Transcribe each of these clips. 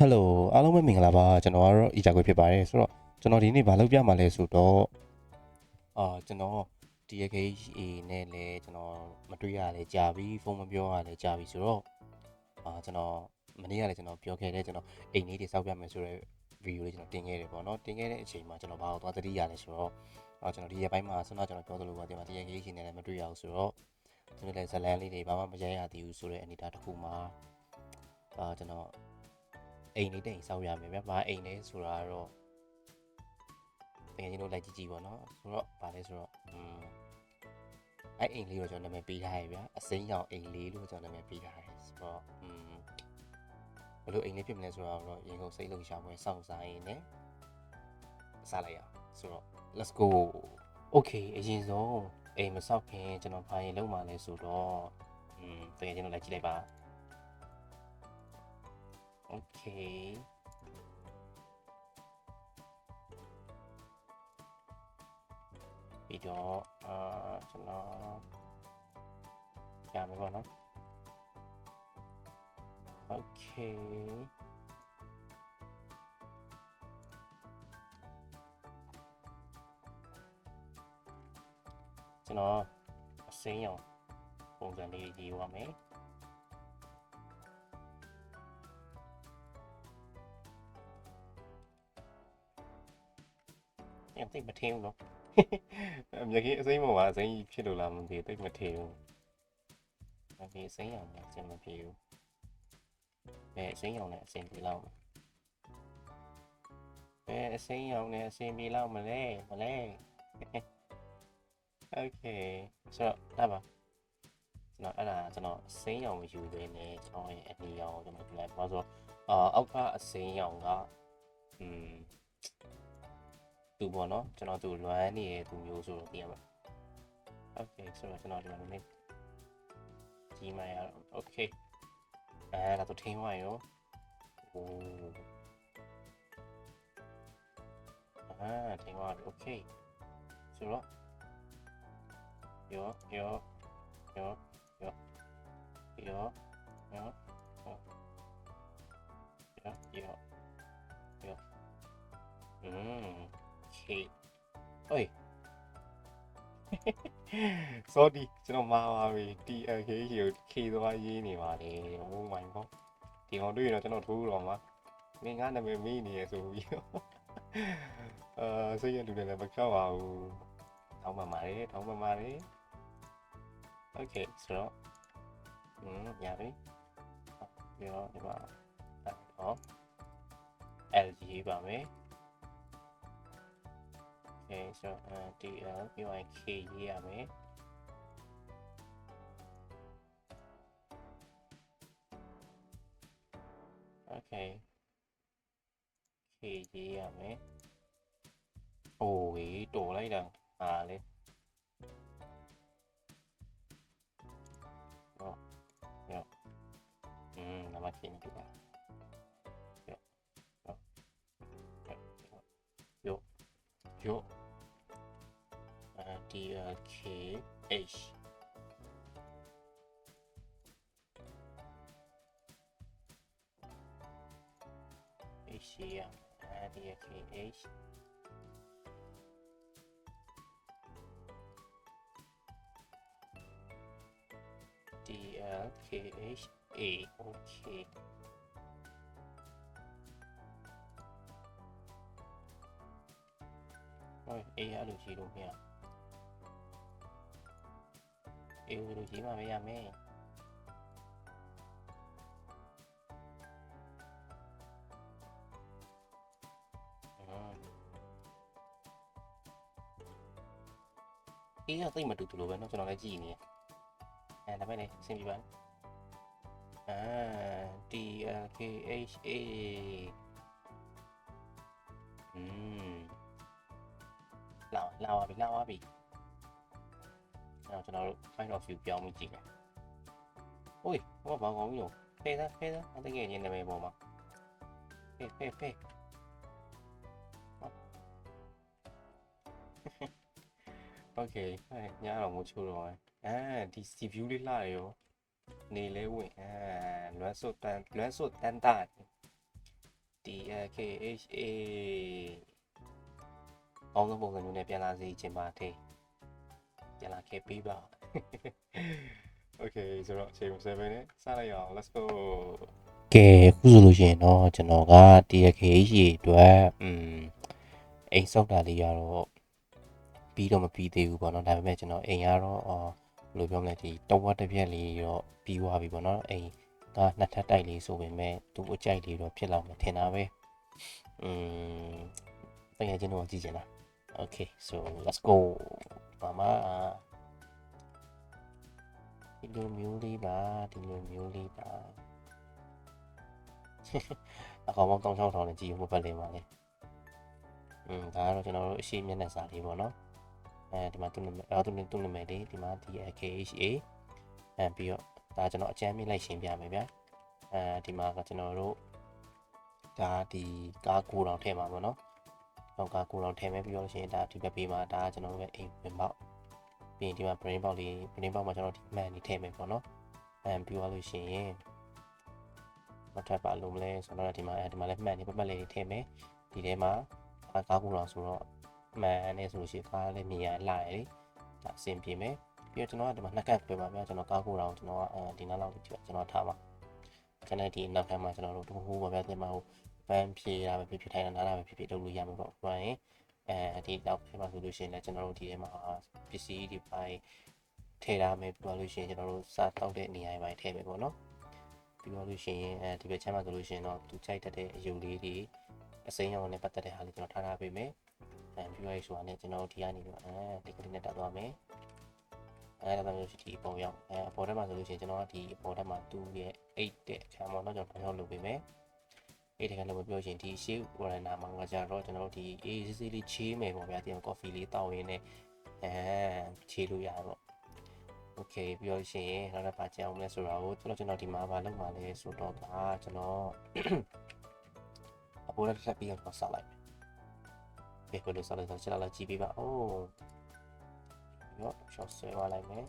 ဟယ်လိုအားလုံးပဲမင်္ဂလာပါကျွန်တော်ကတော့အီဂျာခွေဖြစ်ပါတယ်ဆိုတော့ကျွန်တော်ဒီနေ့မလုပ်ပြမှာလဲဆိုတော့အာကျွန်တော် DKA နဲ့လည်းကျွန်တော်မတွေ့ရလဲကြာပြီဖုန်းမပြောရလဲကြာပြီဆိုတော့အာကျွန်တော်မနေ့ကလည်းကျွန်တော်ပြောခဲ့တယ်ကျွန်တော်အိမ်လေးတွေစောက်ပြမယ်ဆိုတော့ဗီဒီယိုလေးကျွန်တော်တင်ခဲ့တယ်ပေါ့နော်တင်ခဲ့တဲ့အချိန်မှာကျွန်တော်ဘာလို့သွားသတိရလဲဆိုတော့အာကျွန်တော်ဒီရက်ပိုင်းမှာဆွမ်းနာကျွန်တော်ပြောသလိုပါဒီမှာ DKA ရှင်နဲ့လည်းမတွေ့ရဘူးဆိုတော့ကျွန်တော်လည်းဇလန်လေးတွေဘာမှမရရသေးဘူးဆိုတဲ့အနေအထားတစ်ခုမှာအာကျွန်တော် အိမ်လေးတိတ်ဆောက်ရမယ်ဗျ။ဘာအိမ်လဲဆိုတာကတော့တကယ်ချင်းတို့လိုက်ကြည့်ကြည့်ပေါ့နော်။ဆိုတော့ဘာလဲဆိုတော့อืมအဲ့အိမ်လေးကိုကျွန်တော်နာမည်ပေးထားရဗျ။အစိမ်းရောင်အိမ်လေးလို့ကျွန်တော်နာမည်ပေးထားတယ်ဆိုတော့อืมဘယ်လိုအိမ်လေးဖြစ်မလဲဆိုတော့တော့ရင်ကုန်စိတ်လုံးရှာပွဲစောင့်စားရင်းနဲ့စားလိုက်ရအောင်ဆိုတော့ let's go okay အရင်ဆုံးအိမ်မဆောက်ခင်ကျွန်တော်ဘာရင်လုံးမှလဲဆိုတော့อืมတကယ်ချင်းတို့လိုက်ကြည့်လိုက်ပါ Okay. Video uh, cho nó chạm vào nó. Okay. Cho nó xé nhau. Không cần đi gì qua mấy. လေးရေးရမယ်။အဲ့တိတ်မထင်းဘူးနော်။အမြကြီးအစိမ်းပေါ်မှာအစိမ်းကြီးဖြစ်လို့လားမသိဘူးတိတ်မထင်းဘူး။အမြကြီးအစိမ်းရောင်နဲ့အစိမ်းမဖြစ်ဘူး။ဘယ်အစိမ်းရောင်နဲ့အစိမ်းပြေလောက်မလဲ။ဘယ်အစိမ်းရောင်နဲ့အစိမ်းပြေလောက်မလဲမလဲ။ Okay ဆိုတော့ဒါပါကျွန်တော်အဲ့ဒါကျွန်တော်အစိမ်းရောင်မယူသေးနဲ့ကျွန်တော်ရဲ့အနီရောင်ကိုကျွန်တော်ပြလိုက်ပါဆိုတော့အာအောက်က အစိမ်းရောင်ကอืม သူပေါ့နော်ကျွန်တော်သူလွမ်းနေတဲ့သူမျိုးဆိုတော့သိရမှာ Okay ဆိုတော့ကျွန်တော်ဒီမှာနည်းနည်းကြီးမှရအောင် Okay အဲဒါတော့ထင်းသွားရောโอ้အာထင်းသွားပြီ Okay ဆိုတော့ယောယောယောယောယောယောယောယောယောอืม Okay. Ôi. Sorry ကျွန်တော်မှားပါပြီ TLK ကို K သွားရေးနေပါလေ။ Oh my god. ဒီကောင်တွေ့ရင်တော့ကျွန်တော်ထိုးတော့မှာ။မင်းငါနာမည်မေးနေရဆိုပြီး။အာစိတ်ရလူတွေလည်းမကြောက်ပါဘူး။ထောင်းပါပါလေထောင်းပါပါလေ။ Okay ဆိုတော့อืมရပြီ။ပြီးတော့ဒီမှာဟော LG ပါမယ်။ Okay, so uh, DL UIK here, mate. Okay. K here, mate. Ôi, đổ lấy đằng à lên. Đó. Đó. Ừ, là mà chín cái này. TH. Ik zie je, radio Oké. DLTH A, OK. Oh, A, เอวดูขีมาไม่ยามแม่이가쓰임을들어보ว저나가지니อ่าทำไมเนี่ยเซมิบันอ่า D L K H A อืมเราเราอะไปเราอะไป အဲ့တော့ကျွန်တော်တို့ find of view ပြောင်းပြီးကြည့်မယ်။ဟိုးဟောဘာကောင်းပြီလို့ဖေးသားဖေးသားအတကယ်ချင်းနာမည်ပေါ်မှာဖေးဖေးဖေးโอเคအဲ့ညတော့မိုးချိုးတော့အဲဒီ sea view လေးလှရရောနေလဲဝင်အဲလွမ်းစွတ်တန်လွမ်းစွတ်တန်တာ DLKHA ပေါင်းစုံပုံစံမျိုးနဲ့ပြန်လာစေချင်ပါတယ် ပြန်လာခဲ့ပြီးပါ Okay ဆိုတော့အချိန်7နဲ့စလိုက်အောင် let's go ကဲအခုဆိုလို့ရှိရင်တော့ကျွန်တော်က DLKHA အတွက်อืมအိမ်ဆောက်တာလေးရတော့ပြီးတော့မပြီးသေးဘူးပေါ့နော်ဒါပေမဲ့ကျွန်တော်အိမ်ကတော့အော်ဘယ်လိုပြောမလဲဒီတဝက်တစ်ပြက်လေးတော့ပြီးသွားပြီပေါ့နော်အိမ်ကနှစ်ထပ်တိုက်လေးဆိုပေမဲ့သူ့အကြိုက်လေးတော့ဖြစ်လောက်မထင်တာပဲอืมတကယ်ချင်းတော့ကြည့်ချင်လား Okay so let's go မမဒီလိုမျိုးလေးပါဒီလိုမျိုးလေးပါအကောင်ပေါင်းတောင်းချောင်းထောင်နဲ့ကြည့်ဖို့ပတ်လည်ပါလေอืมဒါကတော့ကျွန်တော်တို့အရှိမျက်နှာစာလေးပေါ့နော်အဲဒီမှာသူ့နာမည်အော်သူ့သူ့နာမည်လေးဒီမှာ DKHA အဲပြီးတော့ဒါကျွန်တော်အကြမ်းမြင့်လိုက်ရှင်းပြမယ်ဗျာအဲဒီမှာကကျွန်တော်တို့ဒါဒီကားကိုတောင်ထည့်မှာပေါ့နော် တော့ကားကိုတောင်ထည့်မယ်ပြီးတော့ရှင်ဒါဒီဘက်ပေးမှာဒါကျွန်တော်တို့ရဲ့အိမ်ဝင်ပေါက်ပြီးရင်ဒီမှာ brain box လေး brain box မှာကျွန်တော်ဒီ man နေထည့်မယ်ပေါ့နော်အဲပြီးသွားလို့ရှိရင်မထပ်ပါလို့မလဲဆိုတော့ဒီမှာအဲဒီမှာလည်းမှန်နေပတ်ပတ်လေးထည့်မယ်ဒီထဲမှာကားကိုတောင်ဆိုတော့မှန်နေဆိုလို့ရှိရင်ကားလည်းမြင်ရလာရလေဒါအဆင်ပြေမယ်ပြီးတော့ကျွန်တော်ကဒီမှာနှစ်ကပ်ပြပါဗျာကျွန်တော်ကားကိုတောင်ကျွန်တော်ကအဲဒီနောက်လောက်ကျွန်တော်ထားပါကျွန်တော်ဒီနောက်ခါမှာကျွန်တော်တို့တခုပါဗျာဒီမှာဟို ပန်းဖြေတာပဲဖြစ်ဖြစ်ထိုင်တာနားတာပဲဖြစ်ဖြစ်လုပ်လို့ရမှာပေါ့။ဘာရင်အဲဒီတော့ဖြစ်မှာဆိုလို့ရှိရင်လည်းကျွန်တော်တို့ဒီထဲမှာပစ္စည်းဒီပိုင်းထည့်ထားမယ်ပြီးတော့လို့ရှိရင်ကျွန်တော်တို့စားတောက်တဲ့နေရာတွေပိုင်းထည့်မယ်ပေါ့နော်။ပြီးတော့လို့ရှိရင်အဲဒီဘက်ချမ်းမှာဆိုလို့ရှိရင်တော့သူကြိုက်တတ်တဲ့အယုံလေးတွေအစိမ်းရောင်နဲ့ပတ်သက်တဲ့ဟာလေးကျွန်တော်ထားထားပေးမယ်။အဲပြီးတော့ဆိုတာနဲ့ကျွန်တော်တို့ဒီကနေတော့အဲဒီကလေးနဲ့တက်သွားမယ်။အဲဒါမျိုးရှိဒီအပေါ်ရောက်အဲအပေါ်ထဲမှာဆိုလို့ရှိရင်ကျွန်တော်ကဒီအပေါ်ထဲမှာသူ့ရဲ့အိတ်တဲ့အခါမှာတော့ကျွန်တော်ထောက်လုပ်ပေးမယ်။ အဲ့ဒါကလည်းပြောရင်ဒီ shave runner မှာကကြတော့ကျွန်တော်ဒီ အေးစစ်စစ်လေးချေးမယ်ပေါ့ဗျာဒီမှာ coffee လေးတောက်ရင်းနဲ့အဲချေးလို့ရတာပေါ့ okay ပြောရှင်နောက်တစ်ပါကြောင်းလဲဆိုတော့ကျွန်တော်ကျွန်တော်ဒီမှာဘာလုပ်မှာလဲဆိုတော့ဒါကျွန်တော်အပေါ်လက်ဆက်ပြီးတော့ဆက်လိုက်ဘယ်လိုလဲဆက်လိုက်တော့ကျွန်တော်လာကြည့်ပေးပါအိုးရောရှော့ဆွဲသွားလိုက်မယ်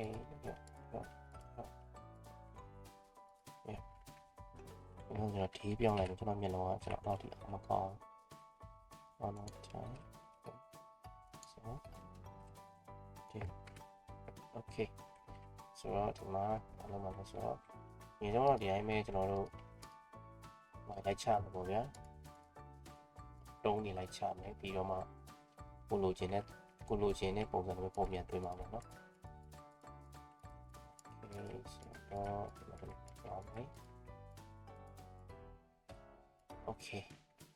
Okay, yeah, yeah, yeah. Yeah. ကျွန်တော်ဒီပြောင်းလိုက်တော့ကျွန်တော်မျက်လုံးကကျွန်တော်အောက်ထိအောင်မကောင်း one more time so okay okay ဆိုတော့ဒီမှာအလုံးမှာဆိုတော့ဒီတော့ဒီအိမ်မဲကျွန်တော်တို့လိုက်ချမယ်ပေါ့ဗျာတုံးနေလိုက်ချမယ်ပြီးတော့မှကိုလိုချင်တဲ့ကိုလိုချင်တဲ့ပုံစံတွေပုံပြန်သွင်းပါမယ်နော် Okay.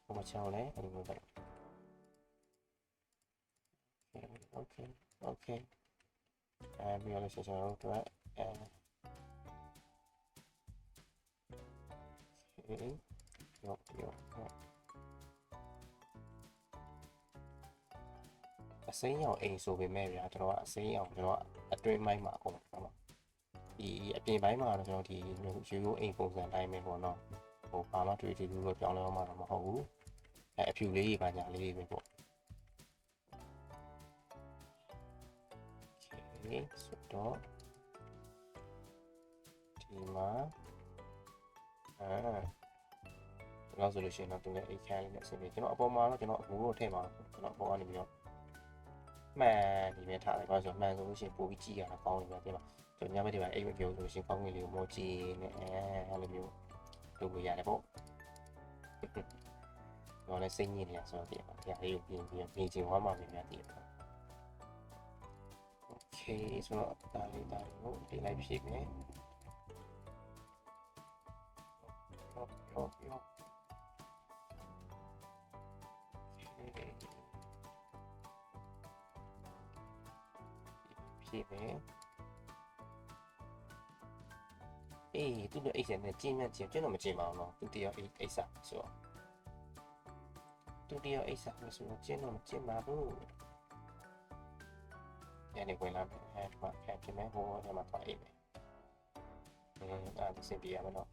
ဟိုမှာချောင်းလဲအဲ့ဒီမျိုးပဲ Okay. Okay. အဲပြီးတော့ဆက်ကျွန်တော်တို့ကအဲ Okay. ရောရောအစိမ်းရောင်အိမ်ဆိုပေမဲ့ဗျာကျွန်တော်ကအစိမ်းရောင်ကျွန်တော်အတွင်းမိုင်းမှာအကုန်ပါ ဒီအပြင်ပိုင်းမှာတော့ကျွန်တော်ဒီရိုးရိုးအိမ်ပုံစံတိုင်းပဲပေါ့နော်ဟိုဘာမှတွေ့တွေ့လို့ပြောင်းလဲမှတော့မဟုတ်ဘူးအဲအဖြူလေးကြီးပါညာလေးတွေပဲပေါ့ Okay ဆိုတော့ဒီမှာအာတော့ဆိုလို့ရှိရင်တော့သူလည်းအိတ်ခမ်းလေးနဲ့ဆင်းပြီးကျွန်တော်အပေါ်မှာတော့ကျွန်တော်အဘူကိုထည့်မှာကျွန်တော်အပေါ်ကနေပြီးတော့မှန်ဒီနဲ့ထားတယ်ဘာလို့ဆိုမှန်ဆိုလို့ရှိရင်ပိုပြီးကြည့်ရတာကောင်းနေပါပြန်ပါ ကျွန်တော်ညဘက်တွေမှာအိတ်မပြောဆိုလို့ရှိရင်ကောင်းကင်လေးကိုမောကြည့်နေအဲအဲ့လိုမျိုးလုပ်လို့ရတယ်ပေါ့တော့လည်းစိတ်ညစ်နေရဆိုတော့ဒီမှာတရားလေးကိုပြင်ပြီးပြင်ချင်သွားမှပြင်များတည်တယ် Okay ဆိုတော့ဒါလေးဒါလေးကိုဒီလိုက်ဖြည့်မယ်ဟုတ်ဟုတ်ဟုတ်ဖြည့်မ အေးသူ့နဲ့အိတ်ဆက်နဲ့ကျင်းမြကျင်းကျင်းတော့မကျင်းပါဘူးနော်သူတရားအိတ်အိတ်ဆက်ဆိုတော့သူတရားအိတ်ဆက်လို့ဆိုတော့ကျင်းတော့မကျင်းပါဘူးညနေဝင်လာမယ်အဲဒီမှာဖန်ပြင်မယ်ဟိုညမှာသွားအိတ်မယ်အင်းအဲ့ဒါစင်ပြရမယ်နော်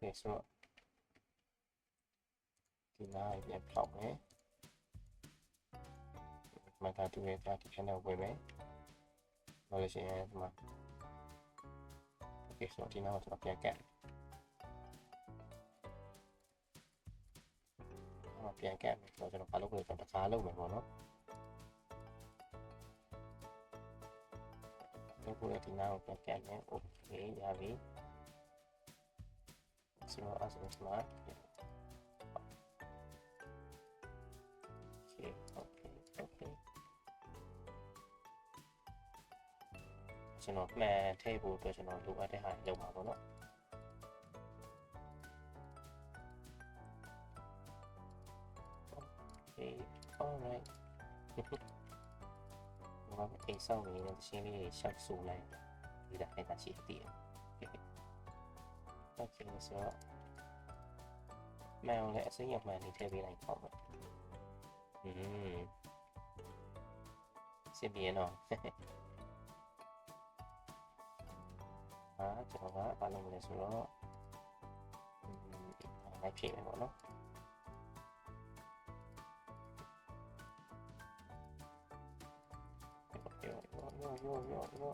ဒါဆိုတော့ဒီနားပြန်ဖြောက်မယ်မတာတူရဲ့တာဒီထဲနဲ့ဝင်မယ်ဘာလို့ရှိရင်ဒီမှာ okay ဆိုတော့ဒီနောက်ကျွန်တော်ပြန်ကတ်အော်ပြန်ကတ်မယ်ဆိုတော့ကျွန်တော်ဘာလုပ်လဲဆိုတော့တခါလုပ်မယ်ပေါ့နော်လုပ်ဖို့ဒီနောက်ပြန်ကတ်မယ် okay ရပြီဆိုတော့အဲ့ဒါဆိုတော့ ကျွန်တော်မှန်ထည့်ဖို့အတွက်ကျွန်တော်လိုအပ်တဲ့ဟာတွေလုပ်မှာပေါ့နော် Okay alright ဘာမှအိမ်ဆောင်နေတဲ့တခြင်းလေးတွေရှောက်ဆိုလိုက်ဒီတိုင်းအဲ့ဒါရှိသေးတယ် Okay ဆိုတော့မှန်အောင်လည်းအစိမ်းရမှန်လေးထည့်ပေးလိုက်ပေါ့မယ်อืมစင်ပြေနော် အာကျွန်တော်ကဘာလုပ်မလဲဆိုတော့อืมလိုက်ဖြည့်မယ်ပေါ့နော်ယောယောယောယောယော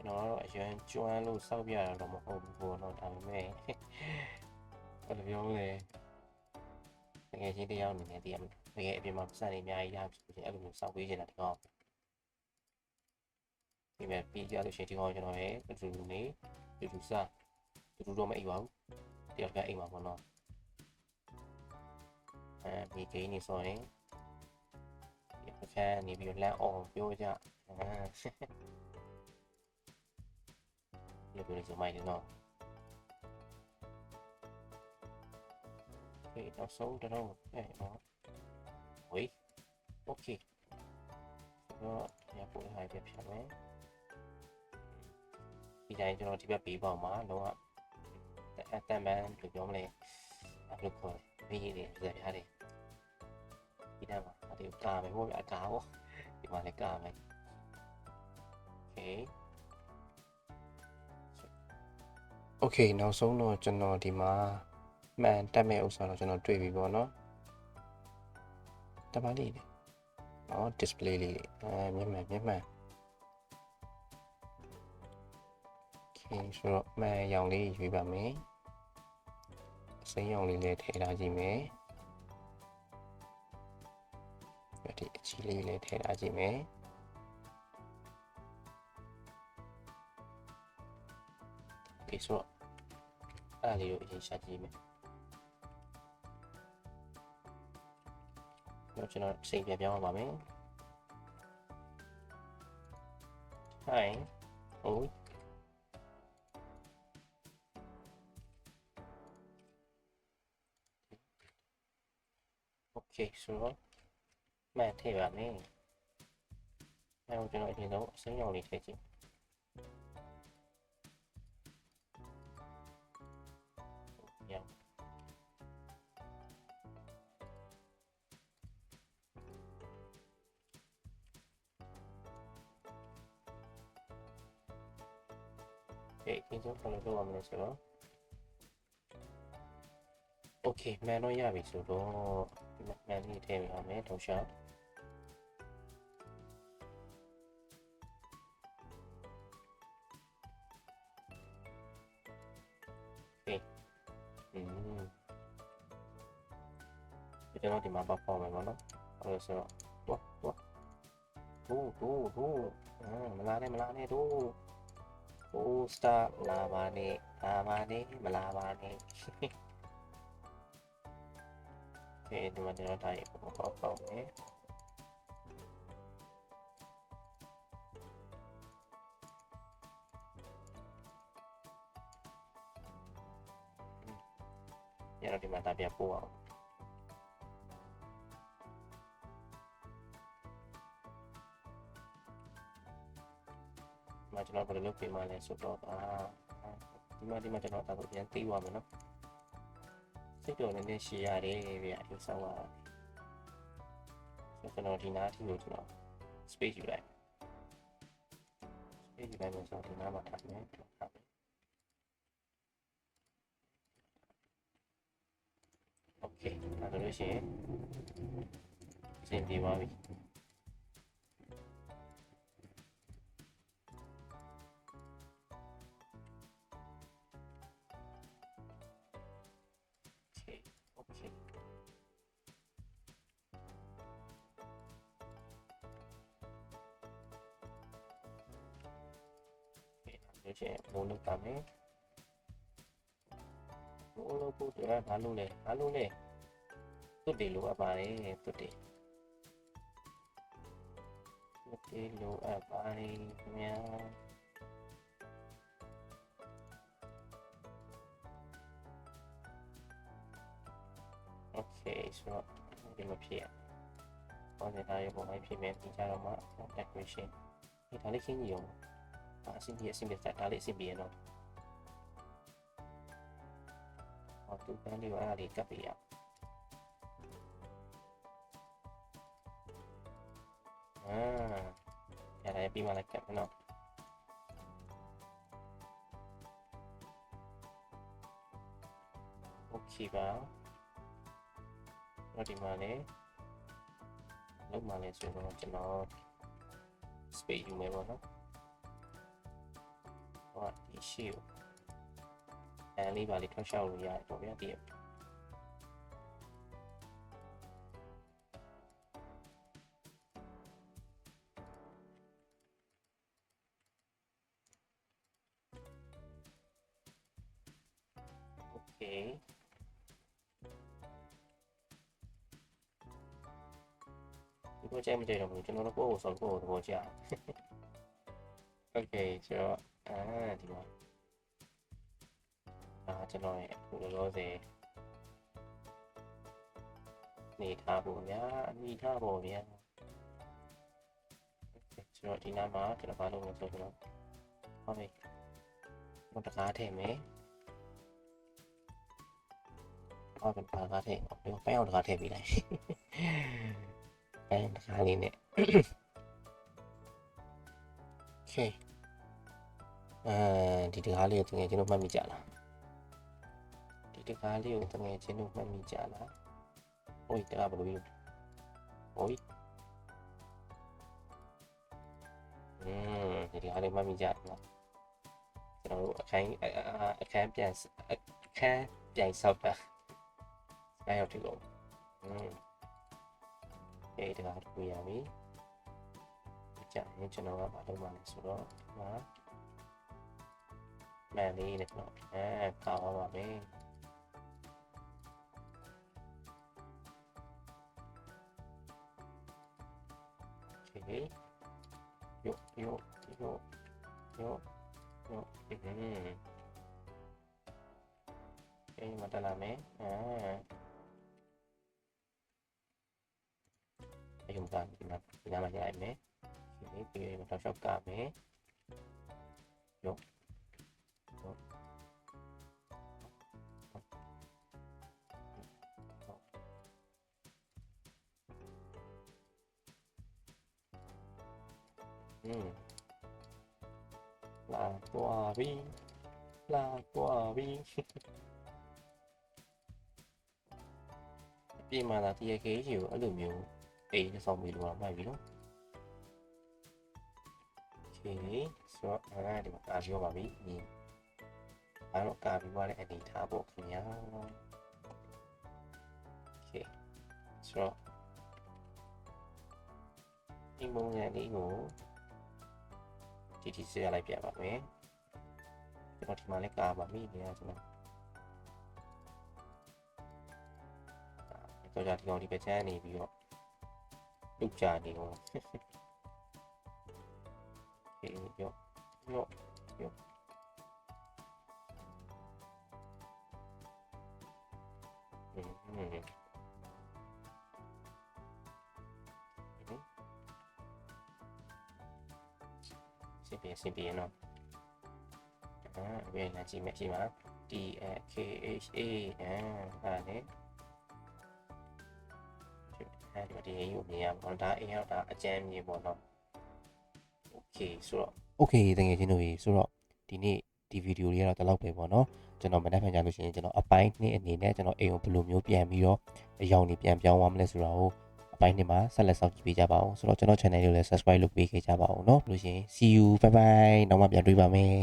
ကျွန်တော်ကတော့အရင်ကျွမ်းလို့စောက်ပြရတော့မဟုတ်ဘူးပေါ့နော်ဒါပေမဲ့ဘယ်လိုပြောလဲတကယ်ချင်းတရားအနေနဲ့တရားတကယ်အပြင်မှာပတ်စံတွေအများကြီးရဖြစ်ဖြစ်အဲ့လိုမျိုးစောက်ပေးနေတာတကော ဒီမဲ့ပြီးကြလို့ရှိရင်ဒီကောင်ကျွန်တော်ရဲ့အတူတူနေတူတူစားတူတူတော့မအိပ်ပါဘူးတယောက်ကအိပ်မှာပေါ့နော်အဲဒီဂိမ်းနေဆိုရင်ဒီဖက်နေပြီးလမ်းအောင်ပြောကြအဲဒီလိုဆိုမိုင်းနေတော့ဒီတော့ဆုံးတော့အဲနော်ဝေးโอเคတော့ရပို့ရပြပြမယ် ဒီ တိုင်းကျွန်တော်ဒီဘက်ဘေးပေါက်မှာလုံးဝအတန်ပန်းလို့ပြောမလဲဘယ်လိုခေါ်လဲဘေးတွေဇာပြားတွေဒီတိုင်းမှာအတူကာမယ်ပေါ့ဗျာကာပေါ့ဒီမှာလည်းကာမယ် okay okay နောက်ဆုံးတော့ကျွန်တော်ဒီမှာမှန်တက်မဲ့ဥစ္စာတော့ကျွန်တော်တွေ့ပြီပေါ့နော်တပါးလေးလေဟော display လေးအဲမျက်မှန်မျက်မှန် Okay ဆိုတော့မှန်ရောင်လေးရွေးပါမယ်။စိမ်းရောင်လေးလည်းထည့်ထားကြည့်မယ်။ဒီအချီလေးလည်းထည့်ထားကြည့်မယ်။ Okay ဆိုတော့အဲ့ဒါလေးကိုအရင်ရှာကြည့်မယ်။တော့ကျွန်တော်စိတ်ပြန်ပြောင်းပါမယ်။ Hi. Oh. Okay ဆိုတော့မှတ်ထည့်ပါမယ်။အဲတော့ကျွန်တော်အရင်ဆုံးအစိမ်းရောင်လေးထည့်ကြည့်။ရောင်။ဒီအရင်ဆုံးဘယ်လိုလုပ်ရမလဲဆိုတော့ Okay မှန်တော့ရပြီဆိုတော့ မှန်လေးထည့်ရမယ်တော့ရှောက်อืมကျွန်တော်ဒီမှာပတ်ပေါ်မယ်ပေါ့နော်အဲ့လိုဆိုတော့တော့တော့ဒူဒူဒူအာမလာနဲ့မလာနဲ့ဒူဒူစတာလာပါနဲ့လာပါနဲ့မလာပါနဲ့ えー、沼ではないこのパパをね、うん、ya di mata dia puang. Macam apa dulu gimana sudah ah. Lima lima jenis takutnya tiwa mana? စိတ်တော်နည်းနည်းရှည်ရတယ်ဗျာဒီဆောင်းကဆိုကျွန်တော်ဒီနားထိကိုကျွန်တော် space ယူလိုက် space ယူလိုက်လို့ဆိုတော့ဒီနားမှာထားမယ်ထားမယ် okay အဲ့ဒါလို့ရှိရင်စင်ပြေ ဆိုချင်မိုးလုပ်ပါမယ်မိုးလုပ်ဖို့အတွက်ဘာလုပ်လဲဘာလုပ်လဲသွတ်တွေလိုအပ်ပါတယ်သွတ်တွေသွတ်တွေလိုအပ်ပါတယ်ခင်ဗျာ Okay ဆိုတော့ဒီမှာဖြစ်ရ။ဟောနေတာရေပုံမှန်ဖြစ်မယ်ပြီးကြတော့မှ decoration ဒီဒါလေးခင်းကြီးရော အအဆင်ပြေအဆင်ပြေစတာလေးအဆင်ပြေနော်။ဟောသူကန်းလေးကအဲ့ဒါလေးကပ်ပေးရ။အာ ရတယ်ပြီးမှလည်းကပ်မယ်နော်။ Okay ပါ။တော့ဒီမှာလည်းလောက်မှလည်းဆိုတော့ကျွန်တော် space ယူမယ်ပေါ့နော်ဟောဒီရှိကိုအဲ လေးပါလေးထွက်လျှောက်လို့ရတယ်ပေါ့ဗျာဒီ Okay ဒီကိုကြိုက်မကြိုက်တော့ဘူးကျွန်တော်တို့ကိုယ့်ကိုဆိုကိုယ့်ကိုသဘောကျတယ် Okay ဆိုတော့အဲဒီမှာအာကျွန်တော်ရဲ့အခုလောလောဆယ်နေထားဖို့များအမိထားဖို့များ Okay ဆိုတော့ဒီနားမှာကျွန်တော်ဘာလုပ်လဲဆိုတော့ဟုတ်ပြီဘုတ်တကားထည့်မယ်ဟောเป็นปลากระเทงเดี๋ยวแป้งตะกาเทပြီးလိုက် แป้งตะกาလေးနဲ့ Okay အဲဒီတကားလေးကိုတကယ်ချင်းတို့မှတ်မိကြလားဒီတကားလေးကိုတကယ်ချင်းတို့မှတ်မိကြလားဟိုတကားဘယ်လိုလဲဟိုอืมဒီတကားလေးမှတ်မိကြတယ်နော်ကျွန်တော်တို့အခန်းအခန်းပြန်အခန်းပြန်ဆောက်တာစကားရောက်ပြီလို့อืมအဲဒီတကားတွေ့ရပြီကြာရင်ကျွန်တော်ကဘာလုပ်မှလဲဆိုတော့ဒီမှာ Mali na ko. Eh, kawawa rin. Okay. Yo, yo, yo, yo, yo. Hmm. Okay, madalami. Ah. Ayun ba? Pinamayaan eh. Okay, pinamay sa shop kami. Yo. อืมလာသွားပြီလာသွားပြီအပြင်မှာလာတရခေးကြီးကိုအဲ့လိုမျိုးအိမ်နဲ့ဆောင်ပြီးလို့မှတ်ပြီနော် Okay ဆိုတော့အားဒီမှာကာပြောပါပြီ။ဒီအားတော့ကာပြီးသွားတဲ့အနေထားပေါ့ခင်ဗျာ။ Okay ဆိုတော့ဒီမုံရံလေးကို ဒီဒီစေရလိုက်ပြပါမယ်။ကျွန်တော်ဒီမှာလည်းကာပါပြီခင်ဗျာကျွန်တော်တော့じゃဒီကောင်ဒီပဲချမ်းနေပြီးတော့လုတ်ကြနေ တော့ Okay, yo, yo, yo. Mm-hmm. Xin biệt, xin biệt nó. À, về là chị mẹ chị mà D A K H A à, à đấy. အဲဒီဒီရုပ်မြင်ရပါတော့ဒါအိမ်ရောက်တာအကျမ်းမြင်ပေါ့နော် Okay ဆိုတော့ Okay တကယ်ချင်းတို့ကြီးဆိုတော့ဒီနေ့ဒီဗီဒီယိုလေးကတော့ဒီလောက်ပဲပေါ့နော်ကျွန်တော်မနေ့ဖန်ကြလို့ရှိရင်ကျွန်တော်အပိုင်းနှစ်အနေနဲ့ကျွန်တော်အိမ်ကိုဘယ်လိုမျိုးပြန်ပြီးတော့အယောင်နေပြန်ပြောင်းသွားမလဲဆိုတာကိုအ ပိုင်းနှစ်မှာဆက်လက်စောင့်ကြည့်ပေးကြပါဦးဆိုတော့ကျွန်တော် channel လေးကိုလည်း subscribe လုပ်ပေးခဲ့ကြပါဦးเนาะလို့ရှိရင် see you bye bye နောက်မှပြန်တွေ့ပါမယ်